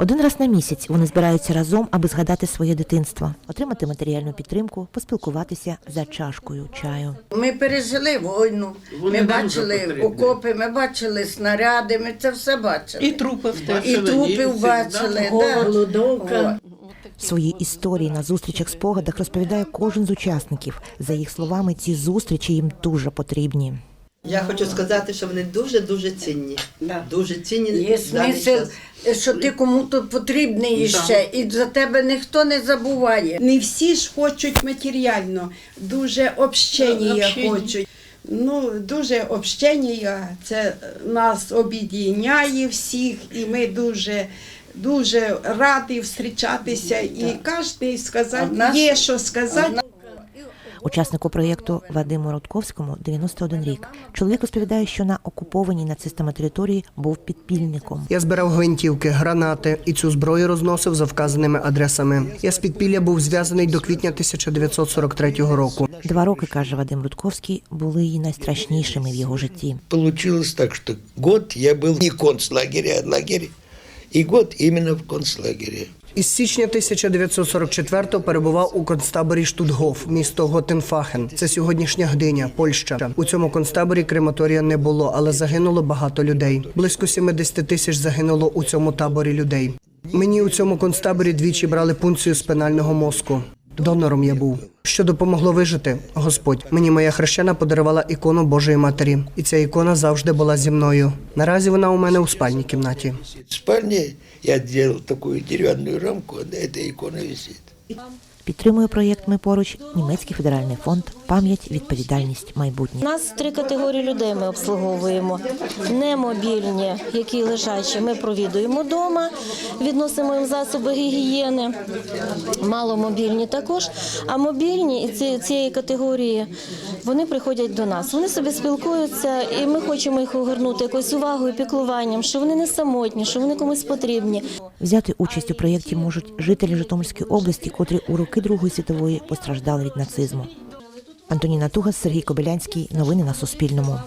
Один раз на місяць вони збираються разом, аби згадати своє дитинство, отримати матеріальну підтримку, поспілкуватися за чашкою чаю. Ми пережили війну, ми бачили окопи, ми бачили снаряди, ми це все бачили. І трупів теж. І трупів бачили, голодовка. Свої історії на зустрічах спогадах розповідає кожен з учасників. За їх словами, ці зустрічі їм дуже потрібні. Я хочу сказати, що вони дуже-дуже цінні. Да. Дуже цінні. Є в даний смисл, час. що ти кому-то потрібний ще, і за тебе ніхто не забуває. Не всі ж хочуть матеріально, дуже общення Общення. хочуть. Ну, дуже общення, це нас об'єднає всіх, і ми дуже, дуже раді зустрічатися. І кожен сказати, Одна- є що сказати. Учаснику проєкту Вадиму Рудковському 91 рік. Чоловік розповідає, що на окупованій нацистами території був підпільником. Я збирав гвинтівки, гранати і цю зброю розносив за вказаними адресами. Я з підпілля був зв'язаний до квітня 1943 року. Два роки, каже Вадим Рудковський, були її найстрашнішими в його житті. Получилось так, что год я был не в концлагере, а в лагере, и год именно в концлагере. Із січня 1944-го перебував у концтаборі Штутгоф, місто Готенфахен. Це сьогоднішня Гдиня, Польща. У цьому концтаборі крематорія не було, але загинуло багато людей. Близько 70 тисяч загинуло у цьому таборі людей. Мені у цьому концтаборі двічі брали пункцію спинального мозку. Донором я був. Що допомогло вижити? Господь. Мені моя хрещена подарувала ікону Божої Матері, і ця ікона завжди була зі мною. Наразі вона у мене у спальній кімнаті. В спальні я делал таку дерев'яну рамку, а ця ікона висит. Підтримує проєкт Ми поруч німецький федеральний фонд Пам'ять, відповідальність, майбутнє. У нас три категорії людей ми обслуговуємо. Немобільні, які лежачі, ми провідуємо вдома, відносимо їм засоби гігієни. Маломобільні також. А мобільні і цієї категорії вони приходять до нас. Вони собі спілкуються, і ми хочемо їх огорнути якоюсь увагою, піклуванням, що вони не самотні, що вони комусь потрібні. Взяти участь у проєкті можуть жителі Житомирської області, котрі у роки Другої світової постраждали від нацизму. Антоніна Тугас, Сергій Кобилянський. Новини на Суспільному.